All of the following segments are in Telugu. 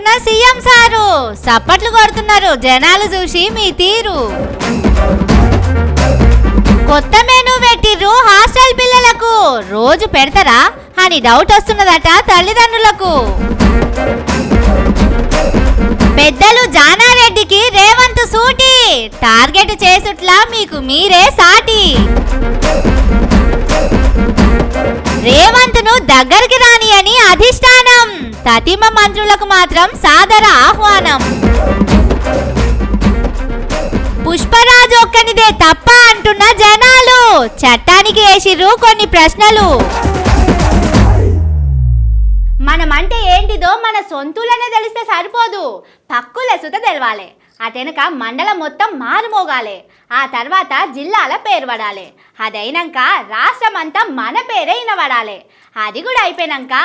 తెచ్చుకుంటున్న సీఎం సారు. సప్పట్లు కొడుతున్నారు. జనాలు చూసి మీ తీరు. కొత్త మెనూ పెట్టిర్రు హాస్టల్ పిల్లలకు. రోజు పెడతారా? అని డౌట్ వస్తున్నదట తల్లిదండ్రులకు. పెద్దలు జానారెడ్డికి రేవంత్ సూటి. టార్గెట్ చేసుట్లా మీకు మీరే సాటి. రేవంత్ను దగ్గరికి రాని అని అధిష్టానం. కతిమ మంత్రులకు మాత్రం సాదర ఆహ్వానం. పుష్పరాజు ఒక్కనిదే తప్ప అంటున్న జనాలు చట్టానికి వేసిర్రు కొన్ని ప్రశ్నలు. మనమంటే ఏంటిదో మన సొంతులనే తెలిస్తే సరిపోదు. పక్కుల సుత తెలవాలి. అటెనక మండలం మొత్తం మారుమోగాలి. ఆ తర్వాత జిల్లాల పేరు పడాలి. అదైనాక రాష్ట్రం అంతా మన పేరే వినబడాలి అది కూడా అయిపోయినాక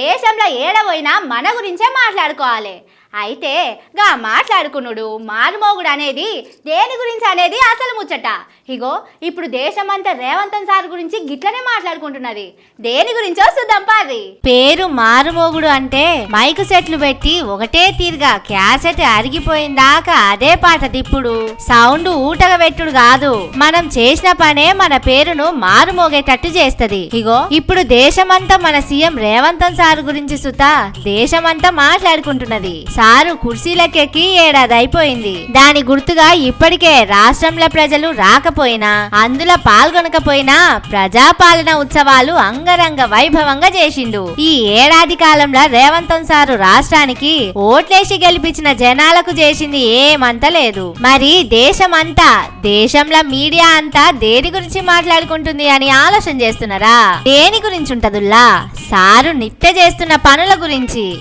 దేశంలో ఏడపోయినా మన గురించే మాట్లాడుకోవాలి. అయితే గా మాట్లాడుకునుడు మారుమోగుడు అనేది దేని గురించి అనేది అసలు ముచ్చట. ఇగో ఇప్పుడు దేశమంతా రేవంతన్ సార్ గురించి గిట్లనే మాట్లాడుకుంటున్నది. దేని గురించో చూద్దాం పారి పేరు మారుమోగుడు అంటే మైకు సెట్లు పెట్టి ఒకటే తీరుగా క్యాసెట్ అరిగిపోయిందాకా అదే పాట ఇప్పుడు సౌండ్ ఊటగా పెట్టుడు కాదు. మనం చేసిన పనే మన పేరును మారుమోగేటట్టు చేస్తది. ఇగో ఇప్పుడు దేశమంతా మన సీఎం రేవంత్ సార్ గురించి సుత దేశమంతా మాట్లాడుకుంటున్నది. సారు కుర్చీలకెక్కి ఏడాది అయిపోయింది దాని గుర్తుగా ఇప్పటికే రాష్ట్రంలో ప్రజలు రాకపోయినా అందులో పాల్గొనకపోయినా ప్రజాపాలన ఉత్సవాలు అంగరంగ వైభవంగా చేసిండు. ఈ ఏడాది కాలంలో రేవంత్ సారు రాష్ట్రానికి ఓట్లేసి గెలిపించిన జనాలకు చేసింది ఏమంత లేదు. మరి దేశమంతా దేశంలో మీడియా అంతా దేని గురించి మాట్లాడుకుంటుంది అని ఆలోచన చేస్తున్నారా? దేని గురించి ఉంటదుల్లా? సారు నిత్య చేస్తున్న పనుల గురించి.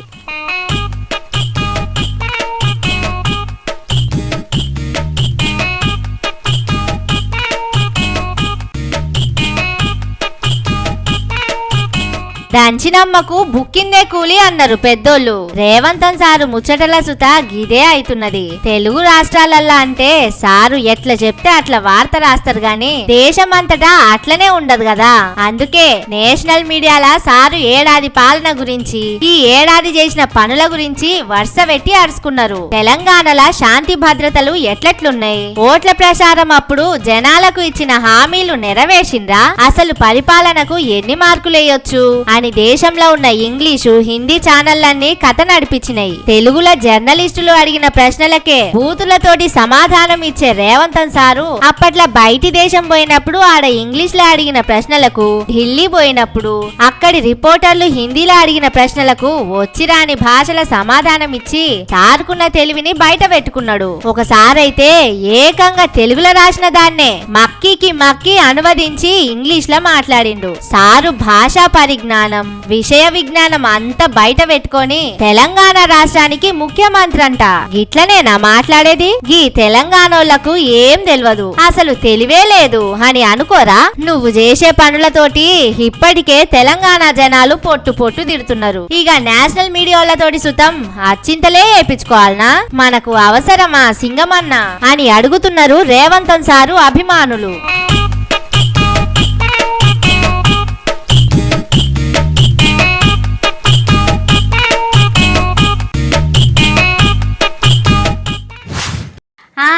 దంచినమ్మకు బుక్కిందే కూలి అన్నారు పెద్దోళ్ళు. రేవంతన్ సారు ముచ్చటల సుత గిదే అయితున్నది. తెలుగు రాష్ట్రాలల్లా అంటే సారు ఎట్లా చెప్తే అట్లా వార్త రాస్తారు గాని దేశమంతటా అట్లనే ఉండదు కదా అందుకే నేషనల్ మీడియాల సారు ఏడాది పాలన గురించి ఈ ఏడాది చేసిన పనుల గురించి వరుస పెట్టి అరుచుకున్నారు తెలంగాణల శాంతి భద్రతలు ఎట్లెట్లున్నాయి? ఓట్ల ప్రచారం అప్పుడు జనాలకు ఇచ్చిన హామీలు నెరవేర్చిండ్రా? అసలు పరిపాలనకు ఎన్ని మార్కులేయొచ్చు? అని దేశంలో ఉన్న ఇంగ్లీషు హిందీ ఛానళ్ళన్నీ కథ నడిపించినాయి. తెలుగులో జర్నలిస్టులు అడిగిన ప్రశ్నలకే బూతులతోటి సమాధానం ఇచ్చే రేవంతన్ సారు అప్పట్లో బయటి దేశం పోయినప్పుడు ఆడ ఇంగ్లీష్లో అడిగిన ప్రశ్నలకు ఢిల్లీ పోయినప్పుడు అక్కడి రిపోర్టర్లు హిందీలో అడిగిన ప్రశ్నలకు వచ్చిరాని భాషల సమాధానం ఇచ్చి సార్కున్న తెలివిని బయట పెట్టుకున్నాడు. ఒకసారైతే ఏకంగా తెలుగులో రాసిన దాన్నే మక్కీకి మక్కి అనువదించి ఇంగ్లీష్లో మాట్లాడిండు. సారు భాషా పరిజ్ఞానం విషయ విజ్ఞానం అంతా బయట పెట్టుకొని తెలంగాణ రాష్ట్రానికి ముఖ్యమంత్రి అంట. గిట్లనేనా మాట్లాడేది? గీ తెలంగాణోళ్ళకు ఏం తెలియదు అసలు తెలివే లేదు. అని అనుకోరా? నువ్వు చేసే పనులతోటి ఇప్పటికే తెలంగాణ జనాలు పొట్టు పొట్టు తిడుతున్నారు. ఇక నేషనల్ మీడియాలతోటి సుతం అచ్చింతలే వేయించుకోవాలనా మనకు అవసరమా సింగమన్నా? అని అడుగుతున్నారు రేవంతం సారు అభిమానులు.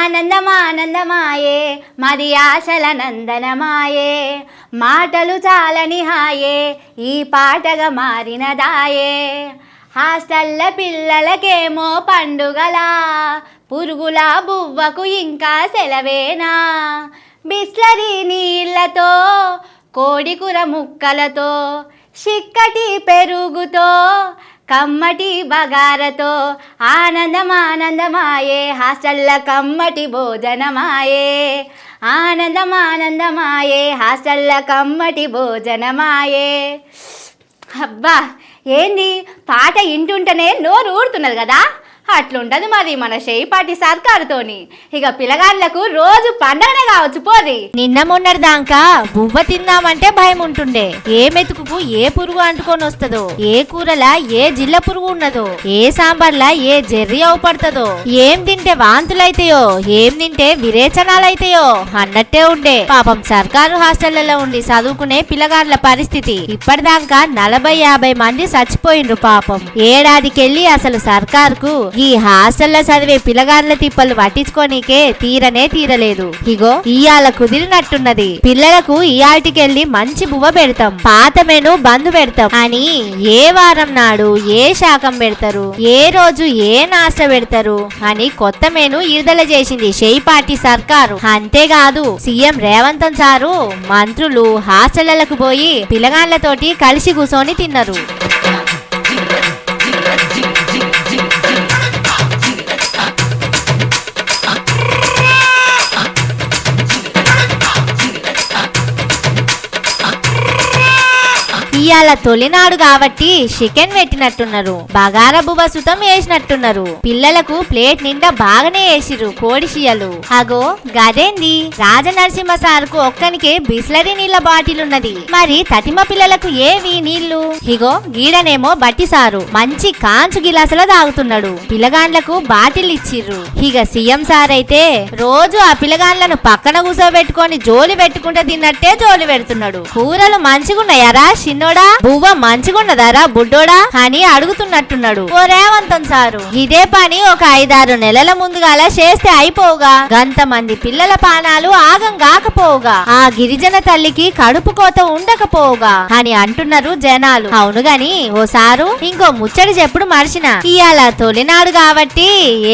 ఆనందమానందమాయే మది ఆశల నందనమాయే. మాటలు చాలని హాయే ఈ పాటగా మారినదాయే. హాస్టల్ల పిల్లలకేమో పండుగలా పురుగుల బువ్వకు ఇంకా సెలవేనా. బిస్లరీ నీళ్ళతో కోడికూర ముక్కలతో చిక్కటి పెరుగుతో కమ్మటి బగారతో ఆనందమానందమాయే హాస్టల్ల కమ్మటి భోజనమాయే. ఆనందం ఆనందమాయే హాస్టల్ల కమ్మటి భోజనమాయే. అబ్బా ఏంది? పాట ఇంటుంటేనే నోరు ఊడుతున్నది కదా? అట్లుండదు మరి మన చేయిపాటి సర్కారుతోని. ఇక పిల్లగాళ్ళకు రోజు పండగనే కావచ్చు పోది. నిన్న మొన్నటి దాకా బువ్వ తిందామంటే భయం ఉంటుండే ఏ మెతుకు ఏ పురుగు అంటుకొని వస్తుందో ఏ కూరలా ఏ జిల్ల పురుగు ఉన్నదో ఏ సాంబార్లా ఏ జెర్రీ అవుపడుతుందో ఏం తింటే వాంతులైతాయో ఏం తింటే విరేచనాలైతాయో అన్నట్టే ఉండే. పాపం సర్కారు హాస్టళ్ళలో ఉండి చదువుకునే పిల్లగాళ్ళ పరిస్థితి ఇప్పటిదాకా నలభై యాభై మంది చచ్చిపోయిండ్రు పాపం. ఏడాదికెళ్ళి అసలు సర్కారుకు ఈ హాస్టల్లో చదివే పిల్లగాళ్ళ తిప్పలు పట్టించుకోనీకే తీరనే తీరలేదు. ఇగో ఇయాల కుదిరినట్టున్నది. పిల్లలకు ఇయాటికెళ్ళి మంచి బువ్వ పెడతాం. పాత మెను బంధు పెడతాం. అని ఏ వారం నాడు ఏ శాఖం పెడతారు? ఏ రోజు ఏ నాష్ట పెడతారు? అని కొత్త మెను విడుదల చేసింది షేయిపాటి సర్కారు. అంతేకాదు సీఎం రేవంత్ సారు మంత్రులు హాస్టళ్ళకు పోయి పిల్లగాళ్ళతోటి కలిసి కూర్చొని తిన్నారు. ఇయాల తొలినాడు కాబట్టి చికెన్ పెట్టినట్టున్నారు. బగార బువ్వ సుతం వేసినట్టున్నారు. పిల్లలకు ప్లేట్ నిండా బాగానే వేసిరు కోడి షియలు అగో గదేంది? రాజనరసింహ సార్కు ఒక్కనికే బిస్లరీ నీళ్ళ బాటిల్ ఉన్నది మరి తటిమ పిల్లలకు ఏవి నీళ్ళు ఇగో గీడనేమో బట్టి సారు. మంచి కాంచు గిలాసులో తాగుతున్నాడు. పిల్లగాండ్లకు బాటిల్ ఇచ్చిర్రు ఇక సీఎం సార్ అయితే రోజు ఆ పిల్లగాండ్లను పక్కన కూసోబెట్టుకొని జోలి పెట్టుకుంటే తిన్నట్టే జోలి పెడుతున్నాడు. కూరలు మంచిగున్నాయారా బుడ్డోడా? బువ్వ మంచిగున్నదారా బుడ్డోడా? అని అడుగుతున్నట్టున్నాడు. ఓ రేవంతం సారు ఇదే పని ఒక ఐదారు నెలల ముందుగాల చేస్తే అయిపోవుగా. గంత మంది పిల్లల పానాలు ఆగం కాకపోవుగా ఆ గిరిజన తల్లికి కడుపు కోత ఉండకపోవుగా అని అంటున్నారు జనాలు. అవును గాని ఓ సారు ఇంకో ముచ్చడి చెప్పుడు మర్చిన. ఇయాల తొలినాడు కాబట్టి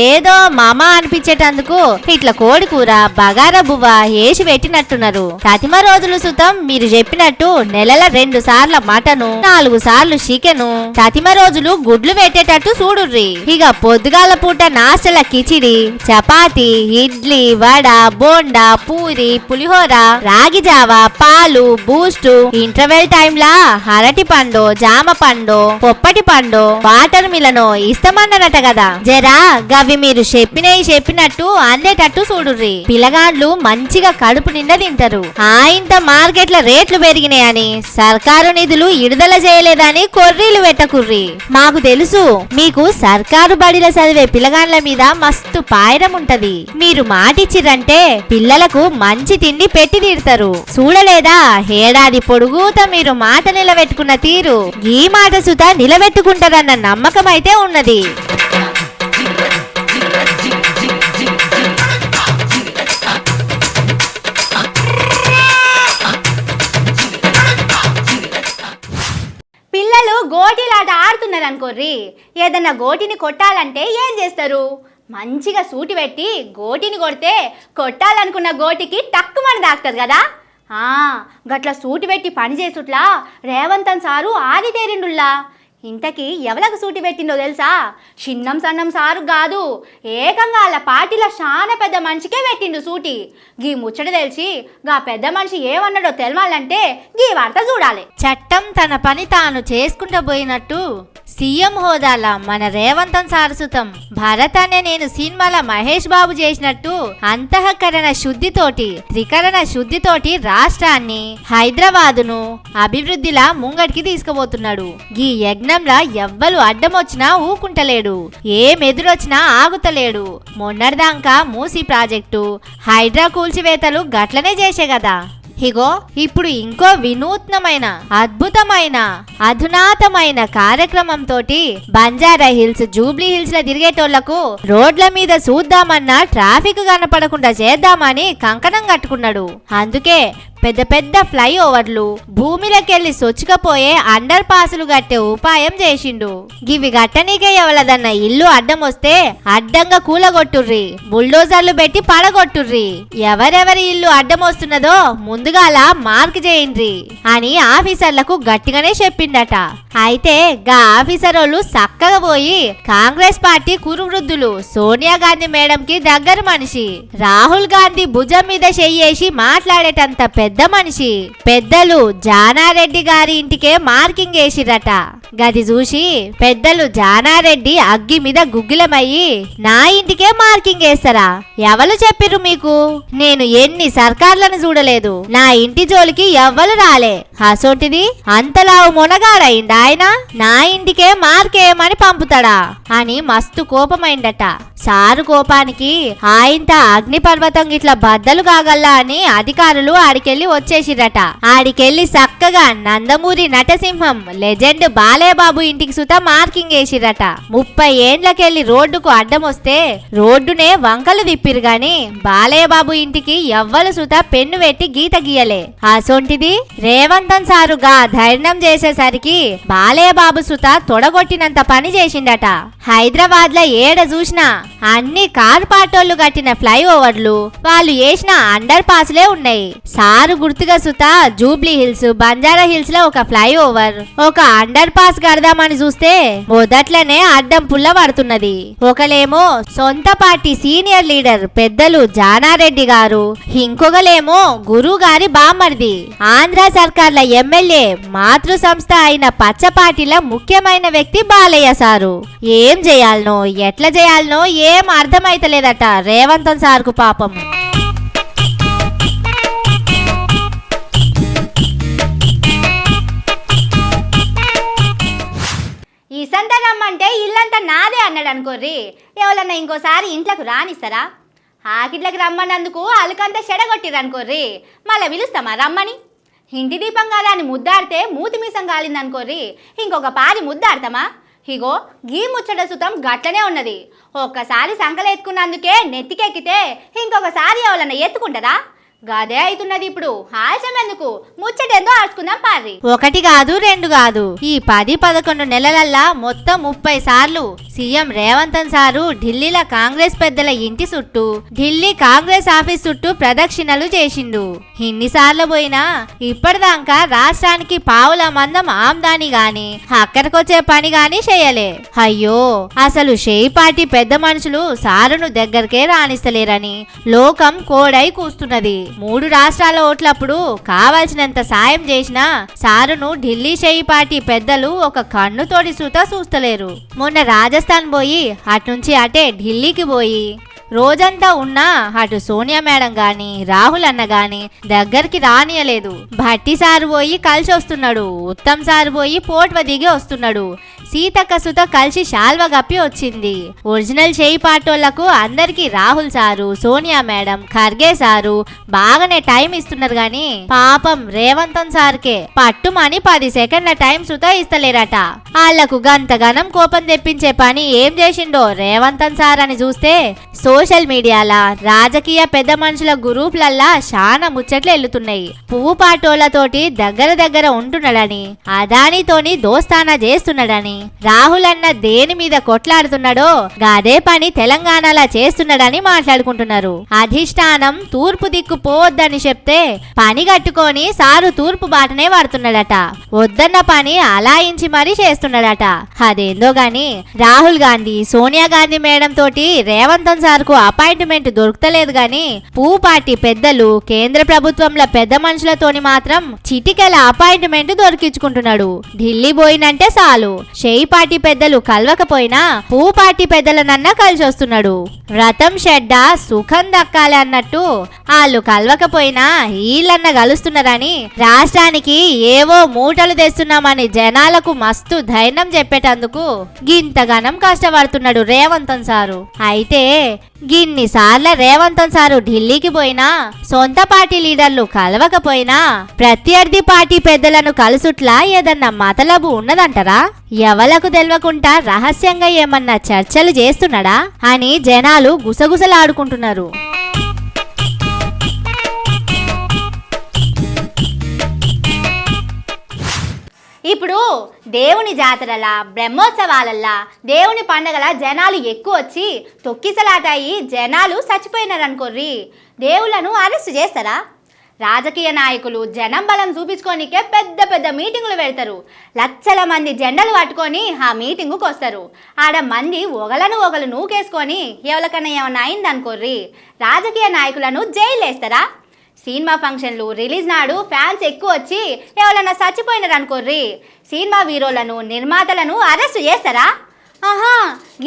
ఏదో మామ అనిపించేటందుకు ఇట్లా కోడి కూర బగారా బువ్వ వేసి పెట్టినట్టున్నారు. ప్రతిమ రోజులు సుతం మీరు చెప్పినట్టు నెలల రెండు సార్ల మటను నాలుగు సార్లు చికెను తతిమ రోజులు గుడ్లు పెట్టేటట్టు చూడుర్రి. ఇక పొద్దుగాల పూట నాస్తల కిచిడి చపాతి ఇడ్లీ వడ బోండా పూరి పులిహోర రాగి జావ పాలు బూస్ట్ ఇంటర్వెల్ టైంలా అరటి పండు జామ పండు పొప్పటి పండు వాటర్ మిలను ఇస్తామన్నారట కదా జరా గవి మీరు చెప్పినవి చెప్పినట్టు అందేటట్టు చూడుర్రి. పిల్లగాండ్లు మంచిగా కడుపు నిండా తింటారు. ఆయంత మార్కెట్ల రేట్లు పెరిగినాయని సర్కారు నిధులు విడుదల చేయలేదని కొర్రీలు పెట్టకుర్రి మాకు తెలుసు మీకు సర్కారు బడిలో చదివే పిల్లగాండ్ల మీద మస్తు పాయరం ఉంటది. మీరు మాటిచ్చిరంటే పిల్లలకు మంచి తిండి పెట్టి తీరుతారు. చూడలేదా? ఏడాది పొడుగుత మీరు మాట నిలబెట్టుకున్న తీరు. ఈ మాట సుత నిలబెట్టుకుంటారన్న నమ్మకం అయితే ఉన్నది. ఆడుతున్నారు ఏదన్నా గోటిని కొట్టాలంటే ఏం చేస్తారు? మంచిగా సూటి పెట్టి గోటిని కొడితే కొట్టాలనుకున్న గోటికి టక్కుమని దాక్తుంది కదా? గట్ల సూటి పెట్టి పని చేసుట్లా రేవంతన్ సారు ఆదితేరిండుల్లా. ఇంతకీ ఎవలకు సూటి పెట్టిందో తెలుసా? చిన్నం సన్నం సారు కాదు. ఏకంగా వాళ్ళ పార్టీలో చాలా పెద్ద మనిషికే పెట్టిండు సూటి. గీ ముచ్చట తెలిసి గా పెద్ద మనిషి ఏమన్నాడో తెలవాలంటే గీ వార్త చూడాలి. చట్టం తన పని తాను చేసుకుంటూ పోయినట్టు సీఎం హోదాల మన రేవంతం సారసుతం భరత్ అనే నేను సినిమాల మహేష్ బాబు చేసినట్టు అంతఃకరణ శుద్ధితోటి త్రికరణ శుద్ధితోటి రాష్ట్రాన్ని హైదరాబాదును అభివృద్ధిలా ముంగటికి తీసుకుపోతున్నాడు. గీ యజ్ఞ యజ్ఞంలా అడ్డం అడ్డమొచ్చినా ఊకుంటలేడు. ఏం ఎదురొచ్చినా ఆగుతలేడు. మొన్నటిదాకా మూసి ప్రాజెక్టు హైడ్రా కూల్చివేతలు గట్లనే చేసే కదా ఇగో ఇప్పుడు ఇంకో వినూత్నమైన అద్భుతమైన అధునాతమైన కార్యక్రమం తోటి బంజారా హిల్స్ జూబ్లీ హిల్స్లో తిరిగేటోళ్ళకు రోడ్ల మీద చూద్దామన్నా ట్రాఫిక్ కనపడకుండా చేద్దామని కంకణం కట్టుకున్నాడు. అందుకే పెద్ద పెద్ద ఫ్లైఓవర్లు భూమిలోకెళ్ళి సొచ్చుకపోయే అండర్ పాసులు కట్టే ఉపాయం చేసిండు. గివి గట్టనీకే ఎవలదన్న ఇల్లు అడ్డం వస్తే అడ్డంగా కూలగొట్టుర్రి బుల్డోజర్లు పెట్టి పడగొట్టుర్రి. ఎవరెవరి ఇల్లు అడ్డం వస్తున్నదో ముందుగాల మార్క్ చేయండ్రి అని ఆఫీసర్లకు గట్టిగానే చెప్పిండట. అయితే గా ఆఫీసరోళ్ళు చక్కగా పోయి కాంగ్రెస్ పార్టీ కురువృద్ధులు సోనియా గాంధీ మేడం కి దగ్గర మనిషి రాహుల్ గాంధీ భుజం మీద చెయ్యేసి మాట్లాడేటంత పెద్ద మనిషి. పెద్దలు జానారెడ్డి గారి ఇంటికే మార్కింగ్ వేసిరట. గది చూసి పెద్దలు జానారెడ్డి అగ్గి మీద గుగ్గిలమయ్యి నా ఇంటికే మార్కింగ్ వేస్తారా? ఎవరు చెప్పిర్రు మీకు? నేను ఎన్ని సర్కార్లను చూడలేదు. నా ఇంటి జోలికి ఎవ్వరు రాలే. అసోంటిది? అంతలావు మొనగాడయింది ఆయన? నా ఇంటికే మార్కేయమని పంపుతాడా? అని మస్తు కోపమైందట. సారు కోపానికి ఆయంత అగ్నిపర్వతం ఇట్లా బద్దలు కాగల్లా అని అధికారులు ఆడికెళ్ళి వచ్చేసిరట ఆడికెళ్ళి చక్కగా నందమూరి నటసింహం లెజెండ్ బాలేబాబు ఇంటికి సుత మార్కింగ్ వేసిరట. ముప్పై ఏండ్లకెళ్ళి రోడ్డుకు అడ్డం వస్తే రోడ్డునే వంకలు విప్పిరు గాని బాలేబాబు ఇంటికి ఎవ్వలు సుత పెన్ను పెట్టి గీత గీయలే. అసొంటిది? రేవంతన్ సారుగా ధైర్యం చేసేసరికి బాలేబాబు సుత తొడగొట్టినంత పని చేసిండట. హైదరాబాద్లో ఏడ చూసినా అన్ని కార్ పాటోళ్ళు కట్టిన ఫ్లైఓవర్లు వాళ్ళు వేసిన అండర్ పాస్లే ఉన్నాయి. సారు గుర్తుగా సుత జూబ్లీ హిల్స్ బంజారా హిల్స్లో ఒక ఫ్లైఓవర్ ఒక అండర్ పాస్ కడదామని చూస్తే మొదట్లనే అడ్డం పుల్ల పడుతున్నది. ఒకలేమో సొంత పార్టీ సీనియర్ లీడర్ పెద్దలు జానారెడ్డి గారు ఇంకొకలేమో గురువు గారి బామ్మర్ది. ఆంధ్ర సర్కార్ల ఎమ్మెల్యే మాతృ సంస్థ అయిన పచ్చ పార్టీల ముఖ్యమైన వ్యక్తి బాలయ్య సారు. ఏం చేయాలనో ఎట్లా చేయాలనో ఏం అర్థమైతలేదట రేవంతం సార్కు పాపం ఈ రమ్మంటే ఇల్లంతా నాదే అన్నాడు అనుకోర్రి ఎవరన్నా ఇంకోసారి ఇంట్లోకి రానిస్తారా? ఆకిట్లకి రమ్మన్నందుకు అలకంతా చెడగొట్టిరు అనుకోర్రి మళ్ళీ పిలుస్తామా రమ్మని? ఇంటి దీపం కదా అని ముద్దాడితే మూతి మీసం కాలింది అనుకోర్రి ఇంకొక పారి ముద్దాడతామా? ఇగో గీ ముచ్చట సుతం గట్లనే ఉన్నది. ఒక్కసారి సంకలెత్తుకున్నందుకే నెత్తికెక్కితే ఇంకొకసారి ఎవరన్నా ఎత్తుకుంటారా? గదే అవుతున్నది ఇప్పుడు. ఆశం ఎందుకు? ముచ్చటేందో ఆడుకుందాం పారి ఒకటి కాదు రెండు కాదు. ఈ పది పదకొండు నెలలల్లా మొత్తం ముప్పై సార్లు సీఎం రేవంతన్ సారు ఢిల్లీలో కాంగ్రెస్ పెద్దల ఇంటి చుట్టూ ఢిల్లీ కాంగ్రెస్ ఆఫీస్ చుట్టూ ప్రదక్షిణలు చేసిండు. ఇన్నిసార్లు పోయినా ఇప్పటిదాకా రాష్ట్రానికి పావుల మందం ఆమ్దాని గాని అక్కడికొచ్చే పని గాని చేయలే. అయ్యో అసలు షేయి పార్టీ పెద్ద మనుషులు సారును దగ్గరకే రాణిస్తలేరని లోకం కోడై కూస్తున్నది. మూడు రాష్ట్రాల ఓట్లప్పుడు కావాల్సినంత సాయం చేసినా సారును ఢిల్లీ షేయి పార్టీ పెద్దలు ఒక కన్నుతోడి సూత చూస్తలేరు మొన్న రాజస్థాన్ పోయి అటునుంచి అటే ఢిల్లీకి పోయి. రోజంతా ఉన్నా అటు సోనియా మేడం గాని రాహుల్ అన్న గాని దగ్గరికి రానియలేదు. భట్టి సారు పోయి కలిసి వస్తున్నాడు. ఉత్తమ్ సారు పోయి పోట్వ దిగి వస్తున్నాడు. సీతక్క సుత కలిసి శాల్వ గప్పి వచ్చింది. ఒరిజినల్ చేయి పాటోళ్ళకు అందరికి Rahul sir Sonia madam Kharge sir బాగానే టైం ఇస్తున్నారు గాని పాపం రేవంతన్ సార్కే పట్టుమని పది సెకండ్ల టైం సుత ఇస్తలేరట. వాళ్ళకు గంతగనం కోపం తెప్పించే పని ఏం చేసిండో రేవంతన్ సార్ అని చూస్తే సో సోషల్ మీడియాలా? రాజకీయ పెద్ద మనుషుల గ్రూప్లల్లా చాలా ముచ్చట్లు వెళ్తున్నాయి పువ్వు పాటోళ్ళతోటి దగ్గర దగ్గర ఉంటున్నాడని అదానితోని దోస్తానా చేస్తున్నాడని రాహుల్ అన్న దేని మీద కొట్లాడుతున్నాడో గాదే పని తెలంగాణలా చేస్తున్నాడని మాట్లాడుకుంటున్నారు. అధిష్టానం తూర్పు దిక్కు పోవద్దని చెప్తే పని కట్టుకొని సారు తూర్పు బాటనే వాడుతున్నాడట. వద్దన్న పని అలాయించి మరీ చేస్తున్నాడట. అదేందో గాని రాహుల్ గాంధీ సోనియా గాంధీ మేడం తోటి రేవంతం సార్ కు అపాయింట్మెంట్ దొరకలేదు గాని పూ పార్టీ పెద్దలు కేంద్ర ప్రభుత్వంలో పెద్ద మనుషులతోని మాత్రం చిటికెల అపాయింట్మెంట్ దొరికించుకుంటున్నాడు. ఢిల్లీ పోయినంటే చాలు. షేయి పార్టీ పెద్దలు కలవకపోయినా పూ పార్టీ పెద్దలనన్నా కలిసి వస్తున్నాడు వ్రతం షెడ్డ సుఖం దక్కాలి అన్నట్టు వాళ్ళు కలవకపోయినా వీళ్ళన్న కలుస్తున్నారని రాష్ట్రానికి ఏవో మూటలు తెస్తున్నామని జనాలకు మస్తు ధైర్యం చెప్పేటందుకు గింతగానం కష్టపడుతున్నాడు రేవంతన్ సారు. అయితే గిన్నిసార్ల రేవంతం రేవంతన్ సారు ఢిల్లీకి పోయినా సొంత పార్టీ లీడర్లు కలవకపోయినా ప్రత్యర్థి పార్టీ పెద్దలను కలుసుట్లా ఏదన్నా మతలబు ఉన్నదంటారా? ఎవలకు తెలవకుండా రహస్యంగా ఏమన్నా చర్చలు చేస్తున్నాడా? అని జనాలు గుసగుసలాడుకుంటున్నారు. ఇప్పుడు దేవుని జాతరలా బ్రహ్మోత్సవాలల్లా దేవుని పండగల జనాలు ఎక్కువ వచ్చి తొక్కిసలాటాయి. జనాలు చచ్చిపోయినారనుకోర్రి. దేవులను దేవుళ్ళను అరెస్ట్ చేస్తారా? రాజకీయ నాయకులు జనం బలం చూపించుకోనికే పెద్ద పెద్ద మీటింగులు పెడతారు. లక్షల మంది జెండలు పట్టుకొని ఆ మీటింగుకు వస్తారు. ఆడ మంది ఒకలను ఒకలు నూకేసుకొని ఎవరికన్నా ఏమైనా అయిందనుకోర్రి. రాజకీయ నాయకులను జైలు వేస్తారా సినిమా ఫంక్షన్లు రిలీజ్ నాడు ఫ్యాన్స్ ఎక్కువ వచ్చి ఎవరైనా చచ్చిపోయినారు అనుకోర్రి సినిమా హీరోలను నిర్మాతలను అరెస్ట్ చేస్తారా? ఆహా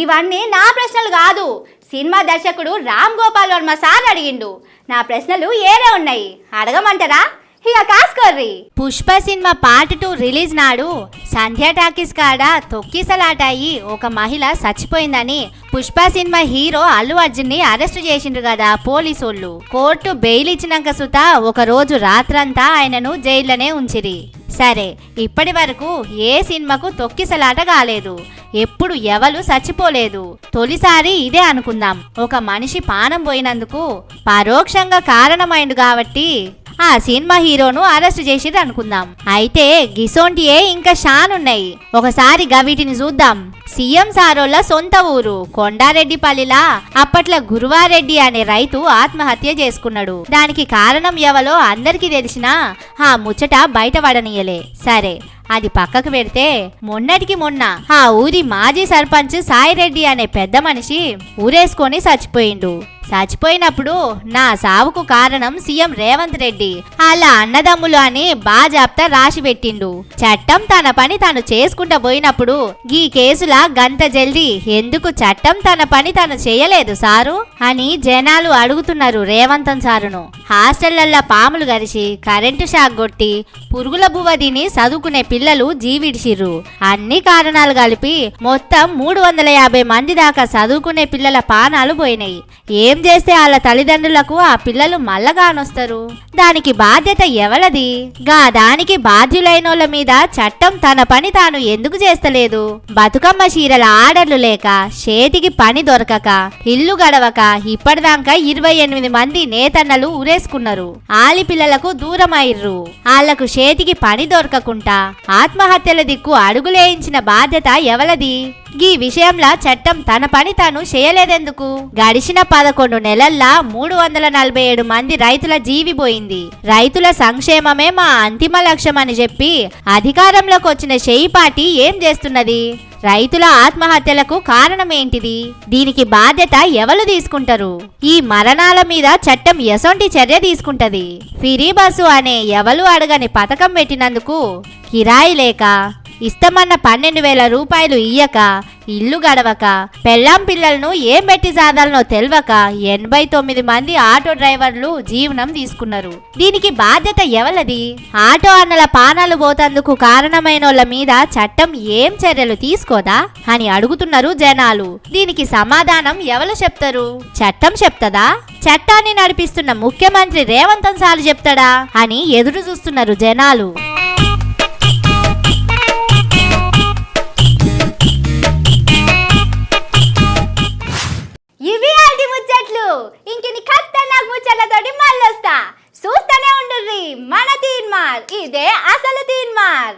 ఇవన్నీ నా ప్రశ్నలు కాదు. సినిమా దర్శకుడు రామ్ గోపాల్ వర్మ సార్ అడిగిండు. నా ప్రశ్నలు ఏరే ఉన్నాయి? అడగమంటారా? ఇక కాసుకోర్రి Pushpa cinema part two release నాడు సంధ్యా టాకీస్ కాడ తొక్కిసలాట అయ్యి ఒక మహిళ చచ్చిపోయిందని పుష్ప సినిమా హీరో అల్లు అర్జున్ని అరెస్ట్ చేసిండ్రు కదా పోలీసోళ్ళు. కోర్టు బెయిల్ ఇచ్చినాక సుత ఒక రోజు రాత్రంతా ఆయనను జైల్లోనే ఉంచిరి. సరే ఇప్పటి వరకు ఏ సినిమాకు తొక్కిసలాట కాలేదు. ఎప్పుడు ఎవరు చచ్చిపోలేదు. తొలిసారి ఇదే అనుకుందాం. ఒక మనిషి పానం పోయినందుకు పరోక్షంగా కారణమైండు కాబట్టి ఆ సినిమా హీరోను అరెస్ట్ చేసిరు అనుకుందాం. అయితే గిసోంటియే ఇంకా షాన్ ఉన్నాయి. ఒకసారి గవిటిని చూద్దాం. సీఎం సారోళ్ళ సొంత ఊరు కొండారెడ్డిపల్లిలా. అప్పట్లో గురువారెడ్డి అనే రైతు ఆత్మహత్య చేసుకున్నాడు. దానికి కారణం ఎవలో అందరికీ తెలిసినా ఆ ముచ్చట బయటపడనీయలే సరే అది పక్కకు పెడితే మొన్నటికి మొన్న ఆ ఊరి మాజీ సర్పంచ్ సాయిరెడ్డి అనే పెద్ద మనిషి ఊరేసుకొని చచ్చిపోయిండు. చచ్చిపోయినప్పుడు నా సావుకు కారణం సీఎం రేవంత్ రెడ్డి. అలా అన్నదమ్ములు అని బాజాప్తా రాసి పెట్టిండు. చట్టం తన పని తాను చేసుకుంటా పోయినప్పుడు ఈ కేసులా గంత జల్ది ఎందుకు చట్టం తన పని తాను చేయలేదు సారు? అని జనాలు అడుగుతున్నారు రేవంతన్ సారును. హాస్టళ్ళల్లో పాములు గరిచి కరెంటు షాక్ కొట్టి పురుగుల బువ్వ తిని చదువుకునే పిల్లలు జీవిడిచిర్రు. అన్ని కారణాలు కలిపి మొత్తం మూడు వందల యాభై మంది దాకా చదువుకునే పిల్లల పానాలు పోయినాయి. ఏం చేస్తే వాళ్ళ తల్లిదండ్రులకు ఆ పిల్లలు మల్లగానొస్తారు? దానికి బాధ్యత ఎవలది? గా దానికి బాధ్యులైనోళ్ళ మీద చట్టం తన పని తాను ఎందుకు చేస్తలేదు? బతుకమ్మ చీరల ఆర్డర్లు లేక చేతికి పని దొరకక ఇల్లు గడవక ఇప్పటిదాకా ఇరవై ఎనిమిది మంది నేతన్నలు ఉరేసుకున్నారు ఆలి పిల్లలకు దూరం అయ్యిర్రు వాళ్ళకు చేతికి పని దొరకకుండా ఆత్మహత్యల దిక్కు అడుగులేయించిన బాధ్యత ఎవలది? ఈ విషయంలో చట్టం తన పని తాను చేయలేదెందుకు? గడిచిన పదకొండు నెలల్లా మూడు వందల నలభై ఏడు మంది రైతుల జీవి పోయింది. రైతుల సంక్షేమమే మా అంతిమ లక్ష్యం అని చెప్పి అధికారంలోకి వచ్చిన చేయి పార్టీ ఏం చేస్తున్నది? రైతుల ఆత్మహత్యలకు కారణం ఏంటిది దీనికి బాధ్యత ఎవరు తీసుకుంటారు? ఈ మరణాల మీద చట్టం ఎసొంటి చర్య తీసుకుంటది. ఫిరీ బస్సు అనే ఎవరు అడగని పథకం పెట్టినందుకు కిరాయి లేక ఇస్తామన్న పన్నెండు వేల రూపాయలు ఇయ్యక ఇల్లు గడవక పెళ్ళాం పిల్లలను ఏం పెట్టి సాదాలనో తెలియక ఎనభై తొమ్మిది మంది ఆటో డ్రైవర్లు జీవనం తీసుకున్నారు. దీనికి బాధ్యత ఎవలది? ఆటో అన్నల పానాలు పోతందుకు కారణమైనోళ్ళ మీద చట్టం ఏం చర్యలు తీసుకోదా అని అడుగుతున్నారు జనాలు. దీనికి సమాధానం ఎవరు చెప్తారు? చట్టం చెప్తదా? చట్టాన్ని నడిపిస్తున్న ముఖ్యమంత్రి రేవంత్ సార్లు చెప్తాడా? అని ఎదురు చూస్తున్నారు జనాలు. ఇంకిని ఖతర్నాక్ ముచ్చట్లతోటి మళ్ళొస్తా. చూస్తూనే ఉండుర్రి. మన తీన్మార్ ఇదే అసలు తీన్మార్